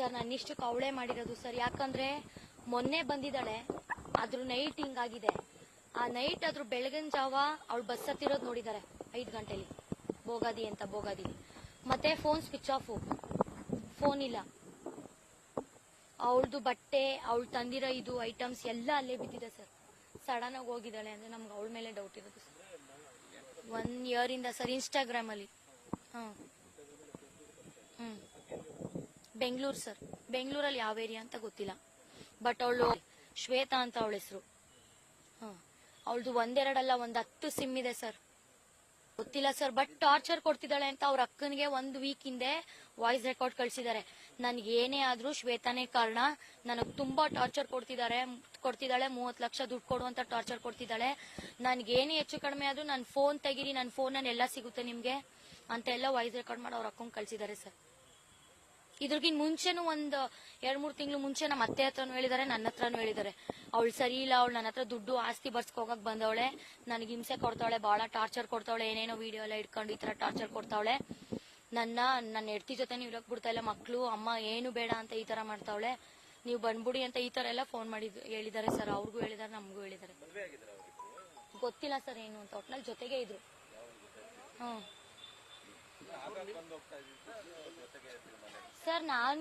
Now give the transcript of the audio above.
Sir ನನ್ನಿಷ್ಟಕ್ಕೆ ಅವಳೇ ಮಾಡಿರೋದು sir. ಯಾಕಂದ್ರೆ ಮೊನ್ನೆ ಬಂದಿದ್ದಾಳೆ ಅದ್ರ ನೈಟ್ ಹಿಂಗಾಗಿದೆ. ಆ ನೈಟ್ ಅದ್ರ ಬೆಳಗಿನ ಜಾವ ಅವಳು ಬಸ್ ಹತ್ತಿರೋದು ನೋಡಿದ್ದಾರೆ ಐದು ಗಂಟೆಲಿ. ಬೋಗಾದಿ ಅಂತ ಬೋಗಾದಿ ಮತ್ತೆ ಫೋನ್ ಸ್ವಿಚ್ ಆಫ್ ಫೋನ್ ಇಲ್ಲ. ಅವಳದು ಬಟ್ಟೆ, ಅವಳು ತಂದಿರೋ ಇದು ಐಟಮ್ಸ್ ಎಲ್ಲ ಅಲ್ಲೇ ಬಿದ್ದಿದೆ ಸರ್. ಸಡನ್ ಆಗಿ ಹೋಗಿದ್ದಾಳೆ ಅಂದ್ರೆ ನಮ್ಗೆ ಅವಳ ಮೇಲೆ ಡೌಟ್ ಇರೋದು ಸರ್. ಒನ್ ಇಯರ್ ಇಂದ ಸರ್ ಇನ್ಸ್ಟಾಗ್ರಾಮ್ ಅಲ್ಲಿ. ಹ್ಮ್. ಬೆಂಗಳೂರು ಸರ್. ಬೆಂಗಳೂರಲ್ಲಿ ಯಾವ ಏರಿಯಾ ಅಂತ ಗೊತ್ತಿಲ್ಲ. ಬಟ್ ಅವಳು ಶ್ವೇತಾ ಅಂತ ಅವಳ ಹೆಸರು. ಹಾಂ. ಅವಳದು ಒಂದೆರಡಲ್ಲ, ಒಂದ್ ಹತ್ತು ಸಿಮ್ ಇದೆ ಸರ್. ಗೊತ್ತಿಲ್ಲ ಸರ್ ಬಟ್ ಟಾರ್ಚರ್ ಕೊಡ್ತಿದ್ದಾಳೆ ಅಂತ ಅವ್ರ ಅಕ್ಕನಿಗೆ ಒಂದು ವೀಕ್ ಹಿಂದೆ ವಾಯ್ಸ್ ರೆಕಾರ್ಡ್ ಕಳ್ಸಿದ್ದಾರೆ. ನನ್ಗೆ ಏನೇ ಆದ್ರೂ ಶ್ವೇತಾನೇ ಕಾರಣ. ನನಗ್ ತುಂಬಾ ಟಾರ್ಚರ್ ಕೊಡ್ತಿದ್ದಾರೆ. ಕೊಡ್ತಿದ್ದಾಳೆ ಮೂವತ್ ಲಕ್ಷ ದುಡ್ಡು ಕೊಡುವಂತ ಟಾರ್ಚರ್ ಕೊಡ್ತಿದ್ದಾಳೆ. ನನ್ಗೆ ಏನೇ ಹೆಚ್ಚು ಕಡಿಮೆ ಆದ್ರೂ ನನ್ನ ಫೋನ್ ತೆಗೀರಿ ನನ್ನ ಫೋನ್ ಎಲ್ಲ ಸಿಗುತ್ತೆ ನಿಮ್ಗೆ. ಅಂತ ಎಲ್ಲ ವಾಯ್ಸ್ ರೆಕಾರ್ಡ್ ಮಾಡಿ ಅವ್ರ ಅಕ್ಕನಿಗೆ ಕಳ್ಸಿದ್ದಾರೆ ಸರ್. ಇದ್ರಗಿನ್ ಮುಂಚೆನೂ ಒಂದ್ ಎರಡ್ ಮೂರ್ ತಿಂಗಳು ಮುಂಚೆ ನಮ್ಮ ಅತ್ತೆ ಹತ್ರನೂ ಹೇಳಿದಾರೆ ನನ್ನ ಹತ್ರನೂ ಹೇಳಿದಾರೆ. ಅವಳು ಸರಿ ಇಲ್ಲ, ಅವಳು ನನ್ನ ಹತ್ರ ದುಡ್ಡು ಆಸ್ತಿ ಬರ್ಸ್ಕೋಗಕ್ ಬಂದವಳೆ, ನನಗೆ ಹಿಂಸೆ ಕೊಡ್ತಾವಳೆ ಬಹಳ ಟಾರ್ಚರ್ ಕೊಡ್ತಾವಳೆ, ಏನೇನೋ ವಿಡಿಯೋ ಎಲ್ಲ ಇಟ್ಕೊಂಡು ಈ ತರ ಟಾರ್ಚರ್ ಕೊಡ್ತಾವಳೆ. ನನ್ನ ನನ್ನ ಹೆಡ್ತಿ ಜೊತೆ ಇರಕ್ ಬಿಡ್ತಾ ಇಲ್ಲ, ಮಕ್ಳು, ಅಮ್ಮ ಏನು ಬೇಡ ಅಂತ ಈ ತರ ಮಾಡ್ತಾವಳೆ. ನೀವು ಬಂದ್ಬಿಡಿ ಅಂತ ಈ ತರ ಎಲ್ಲ ಫೋನ್ ಮಾಡಿ ಹೇಳಿದ್ದಾರೆ ಸರ್, ಅವ್ರಿಗೂ ಹೇಳಿದಾರೆ, ನಮಗೂ ಹೇಳಿದಾರೆ. ಗೊತ್ತಿಲ್ಲ ಸರ್ ಏನು ಅಂತ, ಒಟ್ನಲ್ಲಿ ಜೊತೆಗೆ ಇದ್ರು. ಹ್ಮ್. ಸರ್ ನಾನು